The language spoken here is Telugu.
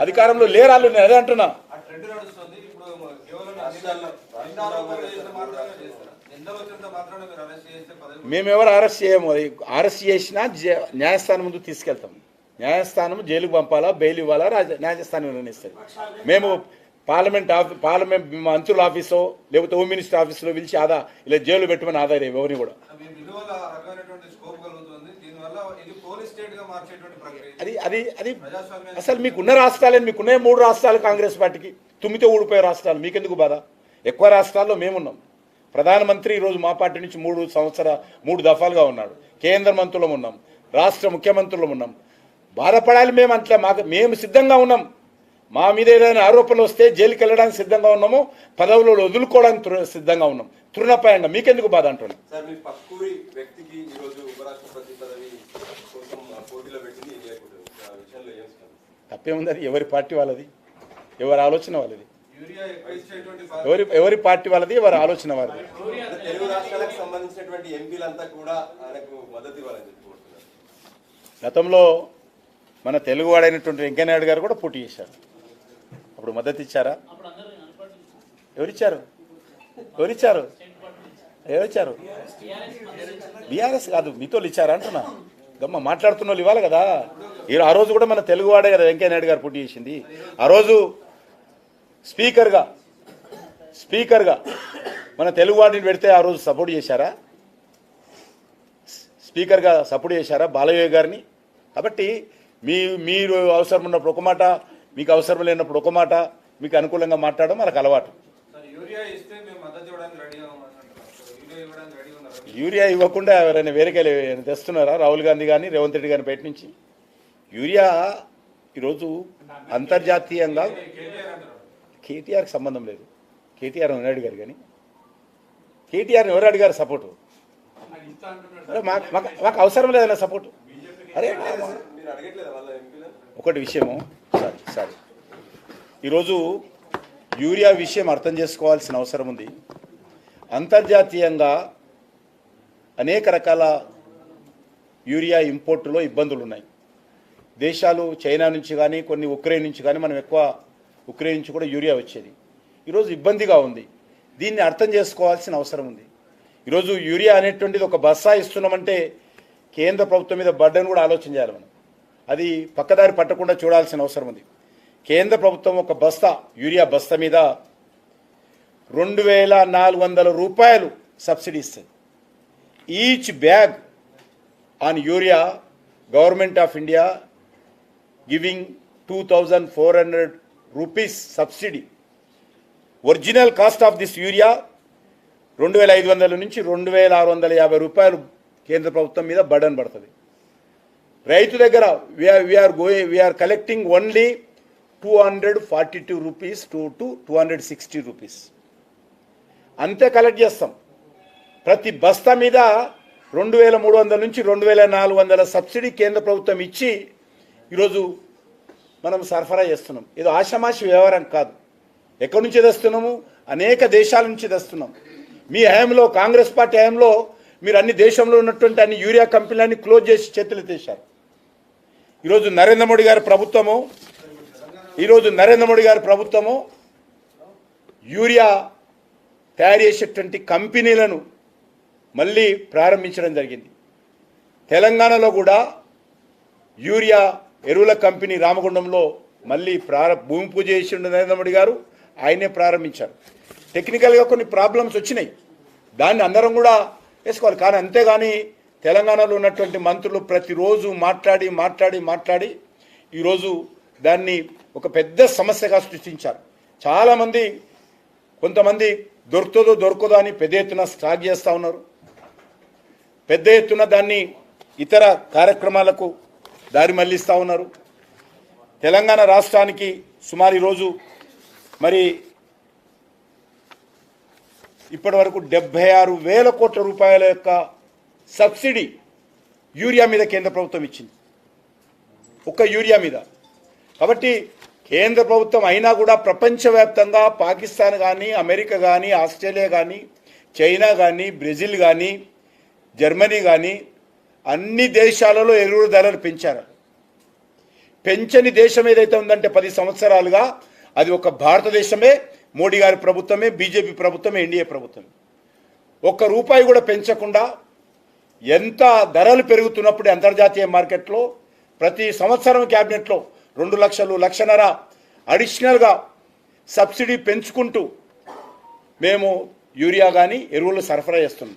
అధికారంలో లేరాళ్ళు నేను అదే అంటున్నా. మీరు అరెస్ట్ చేస్తే పదవి మేము ఎవరు అరెస్ట్ చేయము? అది అరెస్ట్ చేసినా జ- న్యాయస్థానం ముందు తీసుకెళ్తాం. న్యాయస్థానం జైలుకు పంపాలా బెయిల్ ఇవ్వాలా న్యాయస్థానం నిర్ణయిస్తుంది. మేము పార్లమెంట్ ఆఫీ పార్లమెంట్ మంత్రుల ఆఫీసో లేకపోతే హోమ్ మినిస్టర్ ఆఫీసులో పిలిచి ఆదా ఇలా జైలు పెట్టమని ఆధారం ఎవరిని కూడా. అది అది అది అసలు మీకున్న రాష్ట్రాలే మీకున్న మూడు రాష్ట్రాలు కాంగ్రెస్ పార్టీకి. తుమ్మితే ఊడిపోయే రాష్ట్రాలు మీకెందుకు బాధ? ఎక్కువ రాష్ట్రాల్లో మేమున్నాం. ప్రధానమంత్రి ఈరోజు మా పార్టీ నుంచి మూడు సంవత్సర మూడు దఫాలుగా ఉన్నాడు. కేంద్ర మంత్రులం ఉన్నాం రాష్ట్ర ముఖ్యమంత్రులం ఉన్నాం. బాధపడాలి మేము అట్లా మాకు మేము సిద్ధంగా ఉన్నాం. మా మీద ఏదైనా ఆరోపణలు వస్తే జైలుకి వెళ్ళడానికి సిద్ధంగా ఉన్నాము పదవులు వదులుకోవడానికి సిద్ధంగా ఉన్నాం. తృణపాయంగా మీకెందుకు బాధ అంటున్నాం? తప్పేముంది ఎవరి పార్టీ వాళ్ళది? ఎవరి ఆలోచన వాళ్ళది? ఎవరి ఎవరి పార్టీ వాళ్ళది? ఎవరి ఆలోచన వాళ్ళది? అంటే తెలుగు రాష్ట్రాలకు సంబంధించినటువంటి ఎంపీలంతా కూడా ఆయనకు మద్దతు ఇవ్వాలని చెప్పి కోరుతున్నారు. గతంలో మన తెలుగువాడైనటువంటి వెంకయ్యనాయుడు గారు కూడా పోటీ చేశారు. అప్పుడు మద్దతు ఇచ్చారా? ఎవరిచ్చారు? ఎవరిచ్చారు? ఎవరిచ్చారు? బీఆర్ఎస్ కాదు మీతో ఇచ్చారా అంటున్నా. గమ్మ మాట్లాడుతున్న వాళ్ళు ఇవ్వాలి కదా. ఈ ఆ రోజు కూడా మన తెలుగువాడే కదా వెంకయ్యనాయుడు గారు పోటీ చేసింది. ఆ రోజు స్పీకర్గా స్పీకర్గా మన తెలుగువాడిని పెడితే ఆ రోజు సపోర్ట్ చేశారా? స్పీకర్గా సపోర్ట్ చేశారా బాలయ్య గారిని? కాబట్టి మీ మీరు అవసరం ఉన్నప్పుడు ఒక మాట మీకు అవసరం లేనప్పుడు ఒక మాట మీకు అనుకూలంగా మాట్లాడడం మనకు అలవాటు. యూరియా ఇవ్వకుండా ఎవరైనా వేరేకెళ్ళి తెస్తున్నారా? రాహుల్ గాంధీ కానీ రేవంత్ రెడ్డి గారిని బయట నుంచి? యూరియా ఈరోజు అంతర్జాతీయంగా కేటీఆర్కి సంబంధం లేదు. కేటీఆర్ అని అడిగారు కానీ? కేటీఆర్ని ఎవరు అడిగారు సపోర్టు? అరే మాకు మాకు మాకు అవసరం లేదన్న సపోర్టు. అరే ఒకటి విషయము. Sorry sorry. ఈరోజు యూరియా విషయం అర్థం చేసుకోవాల్సిన అవసరం ఉంది. అంతర్జాతీయంగా అనేక రకాల యూరియా ఇంపోర్టులో ఇబ్బందులు ఉన్నాయి. దేశాలు చైనా నుంచి కానీ కొన్ని ఉక్రెయిన్ నుంచి కానీ మనం ఎక్కువ ఉక్రెయిన్ నుంచి కూడా యూరియా వచ్చేది. ఈరోజు ఇబ్బందిగా ఉంది. దీన్ని అర్థం చేసుకోవాల్సిన అవసరం ఉంది. ఈరోజు యూరియా అనేటువంటిది ఒక బస్సా ఇస్తున్నామంటే కేంద్ర ప్రభుత్వం మీద బడ్డను కూడా ఆలోచన చేయాలి మనం. అది పక్కదారి పట్టకుండా చూడాల్సిన అవసరం ఉంది. కేంద్ర ప్రభుత్వం ఒక బస్తా యూరియా బస్తా మీద రెండు వేల నాలుగు వందల రూపాయలు సబ్సిడీ ఇస్తుంది. Each bag on urea government of India giving two thousand four hundred rupees subsidy. Original cost of this urea రెండు వేల ఐదు వందల నుంచి రెండు వేల ఆరు వందల యాభై రూపాయలు కేంద్ర ప్రభుత్వం మీద బర్డన్ పడుతుంది. రైతు దగ్గర we are going we are collecting only two hundred forty two rupees two to two hundred sixty rupees అంతే కలెక్ట్ చేస్తాం. ప్రతి బస్తా మీద రెండు వేల మూడు వందల నుంచి రెండు వేల నాలుగు వందల సబ్సిడీ కేంద్ర ప్రభుత్వం ఇచ్చి ఈరోజు మనం సరఫరా చేస్తున్నాం. ఇది ఆషామాషి వ్యవహారం కాదు. ఎక్కడి నుంచి తెస్తున్నాము? అనేక దేశాల నుంచి తెస్తున్నాం. మీ హయాంలో కాంగ్రెస్ పార్టీ హయాంలో మీరు అన్ని దేశంలో ఉన్నటువంటి అన్ని యూరియా కంపెనీలన్నీ క్లోజ్ చేసి చేతులు తీశారు ఈరోజు నరేంద్ర మోడీ గారి ప్రభుత్వము ఈరోజు నరేంద్ర మోడీ గారి ప్రభుత్వము యూరియా తయారు చేసేటువంటి కంపెనీలను మళ్ళీ ప్రారంభించడం జరిగింది. తెలంగాణలో కూడా యూరియా ఎరువుల కంపెనీ రామగుండంలో మళ్ళీ ప్రార భూమి పూజ చేసిండు నరేంద్ర మోడీ గారు ఆయనే ప్రారంభించారు. టెక్నికల్గా కొన్ని ప్రాబ్లమ్స్ వచ్చినాయి. దాన్ని అందరం కూడా వేసుకోవాలి. కానీ అంతేగాని తెలంగాణలో ఉన్నటువంటి మంత్రులు ప్రతిరోజు మాట్లాడి మాట్లాడి మాట్లాడి ఈరోజు దాన్ని ఒక పెద్ద సమస్యగా సృష్టించారు. చాలామంది కొంతమంది దొరుకుతుందో దొరకదో అని పెద్ద ఎత్తున స్టాక్ చేస్తూ ఉన్నారు. పెద్ద ఎత్తున దాన్ని ఇతర కార్యక్రమాలకు దారి మళ్ళిస్తూ ఉన్నారు. తెలంగాణ రాష్ట్రానికి సుమారు ఈరోజు మరి ఇప్పటి వరకు డెబ్బై ఆరు వేల కోట్ల రూపాయల యొక్క సబ్సిడీ యూరియా మీద కేంద్ర ప్రభుత్వం ఇచ్చింది. ఒక్క యూరియా మీద. కాబట్టి కేంద్ర ప్రభుత్వం అయినా కూడా ప్రపంచవ్యాప్తంగా పాకిస్తాన్ కానీ అమెరికా కానీ ఆస్ట్రేలియా కానీ చైనా కానీ బ్రెజిల్ కానీ జర్మనీ కానీ అన్ని దేశాలలో ఎరువుల ధరలు పెంచారు. పెంచని దేశం ఏదైతే ఉందంటే పది సంవత్సరాలుగా అది ఒక భారతదేశమే మోడీ గారి ప్రభుత్వమే బీజేపీ ప్రభుత్వమే ఎన్డీఏ ప్రభుత్వమే. ఒక్క రూపాయి కూడా పెంచకుండా ఎంత ధరలు పెరుగుతున్నప్పుడు అంతర్జాతీయ మార్కెట్లో ప్రతి సంవత్సరం క్యాబినెట్లో రెండు లక్షలు లక్షన్నర అడిషనల్గా సబ్సిడీ పెంచుకుంటూ మేము యూరియా కానీ ఎరువులు సరఫరా చేస్తున్నాం.